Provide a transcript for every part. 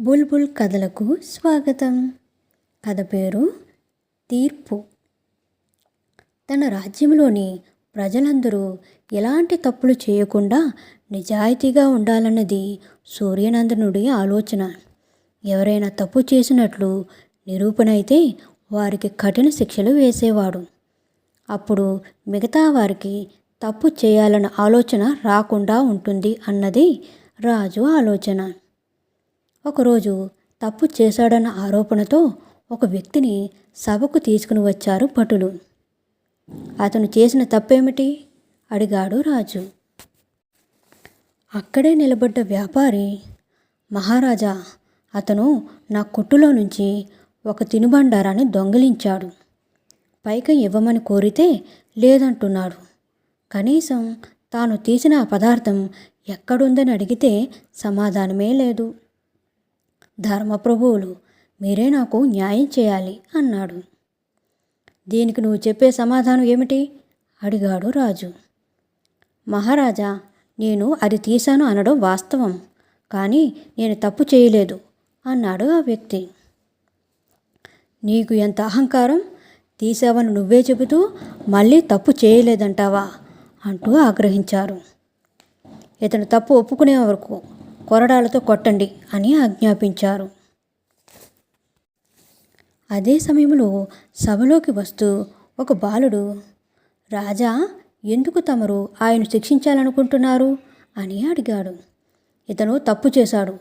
బుల్బుల్ కథలకు స్వాగతం. కథ పేరు తీర్పు. తన రాజ్యంలోని ప్రజలందరూ ఎలాంటి తప్పులు చేయకుండా నిజాయితీగా ఉండాలన్నది సూర్యనందనుడి ఆలోచన. ఎవరైనా తప్పు చేసినట్లు నిరూపణ అయితే వారికి కఠిన శిక్షలు వేసేవాడు. అప్పుడు మిగతా వారికి తప్పు చేయాలన్న ఆలోచన రాకుండా ఉంటుంది అన్నది రాజు ఆలోచన. ఒకరోజు తప్పు చేశాడన్న ఆరోపణతో ఒక వ్యక్తిని సభకు తీసుకుని వచ్చారు భటులు. అతను చేసిన తప్పేమిటి? అడిగాడు రాజు. అక్కడే నిలబడ్డ వ్యాపారి మహారాజా అతను నా కొట్టులో నుంచి ఒక తినుబండారాన్ని దొంగిలించాడు. పైకం ఇవ్వమని కోరితే లేదంటున్నాడు. కనీసం తాను తీసిన ఆ పదార్థం ఎక్కడుందని అడిగితే సమాధానమే లేదు. ధర్మప్రభువులు మీరే నాకు న్యాయం చేయాలి అన్నాడు. దీనికి నువ్వు చెప్పే సమాధానం ఏమిటి? అడిగాడు రాజు. మహారాజా నేను అది తీశాను అనడం వాస్తవం కానీ నేను తప్పు చేయలేదు అన్నాడు ఆ వ్యక్తి. నీకు ఎంత అహంకారం? తీసావని నువ్వే చెబుతూ మళ్ళీ తప్పు చేయలేదంటావా? అంటూ ఆగ్రహించారు. ఇతను తప్పు ఒప్పుకునే వరకు కొరడాలతో కొట్టండి అని ఆజ్ఞాపించారు. అదే సమయంలో సభలోకి వస్తూ ఒక బాలుడు రాజా ఎందుకు తమరు ఆయన శిక్షించాలనుకుంటున్నారు? అని అడిగాడు. ఇతను తప్పు చేశాడు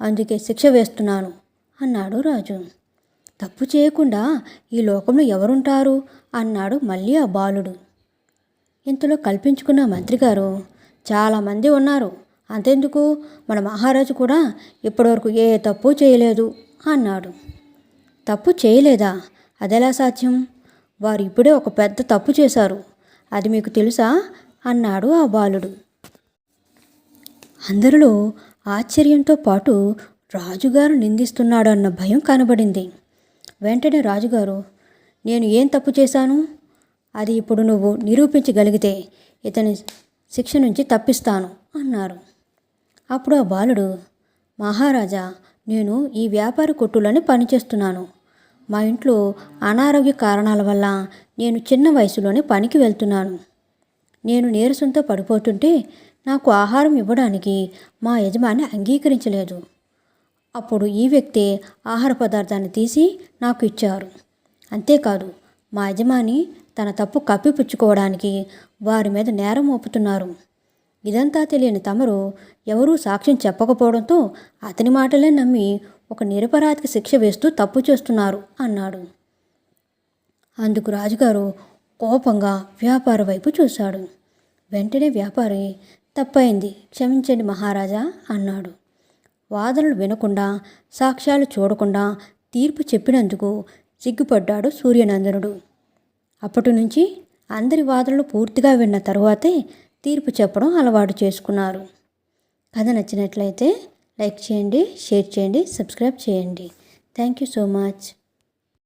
అందుకే శిక్ష వేస్తున్నాను అన్నాడు రాజు. తప్పు చేయకుండా ఈ లోకంలో ఎవరుంటారు? అన్నాడు మళ్ళీ ఆ బాలుడు. ఇంతలో కల్పించుకున్న మంత్రిగారు చాలామంది ఉన్నారు. అంతెందుకు? మన మహారాజు కూడా ఇప్పటివరకు ఏ తప్పు చేయలేదు అన్నాడు. తప్పు చేయలేదా? అదెలా సాధ్యం? వారు ఇప్పుడే ఒక పెద్ద తప్పు చేశారు. అది మీకు తెలుసా? అన్నాడు ఆ బాలుడు. అందరిలో ఆశ్చర్యంతో పాటు రాజుగారు నిందిస్తున్నాడు అన్న భయం కనబడింది. వెంటనే రాజుగారు నేను ఏం తప్పు చేశాను? అది ఇప్పుడు నువ్వు నిరూపించగలిగితే ఇతని శిక్ష నుంచి తప్పిస్తాను అన్నారు. అప్పుడు ఆ బాలుడు మహారాజా నేను ఈ వ్యాపార కొట్టులోనే పనిచేస్తున్నాను మా ఇంట్లో అనారోగ్య కారణాల వల్ల నేను చిన్న వయసులోనే పనికి వెళ్తున్నాను. నేను నీరసంతో పడిపోతుంటే నాకు ఆహారం ఇవ్వడానికి మా యజమాని అంగీకరించలేదు. అప్పుడు ఈ వ్యక్తి ఆహార పదార్థాన్ని తీసి నాకు ఇచ్చారు. అంతేకాదు మా యజమాని తన తప్పు కప్పిపుచ్చుకోవడానికి వారి మీద నేరం మోపుతున్నారు. ఇదంతా తెలియని తమరు ఎవరూ సాక్ష్యం చెప్పకపోవడంతో అతని మాటలే నమ్మి ఒక నిరపరాధికి శిక్ష వేస్తూ తప్పు చేస్తున్నారు అన్నాడు. అందుకు రాజుగారు కోపంగా వ్యాపార వైపు చూశాడు. వెంటనే వ్యాపారి తప్పైంది క్షమించండి మహారాజా అన్నాడు. వాదనలు వినకుండా సాక్ష్యాలు చూడకుండా తీర్పు చెప్పినందుకు సిగ్గుపడ్డాడు సూర్యనందనుడు. అప్పటి నుంచి అందరి వాదనలు పూర్తిగా విన్న తరువాతే తీర్పు చెప్పడం అలవాటు చేసుకున్నారు. కథ నచ్చినట్లయితే లైక్ చేయండి షేర్ చేయండి సబ్స్క్రైబ్ చేయండి. Thank you so much.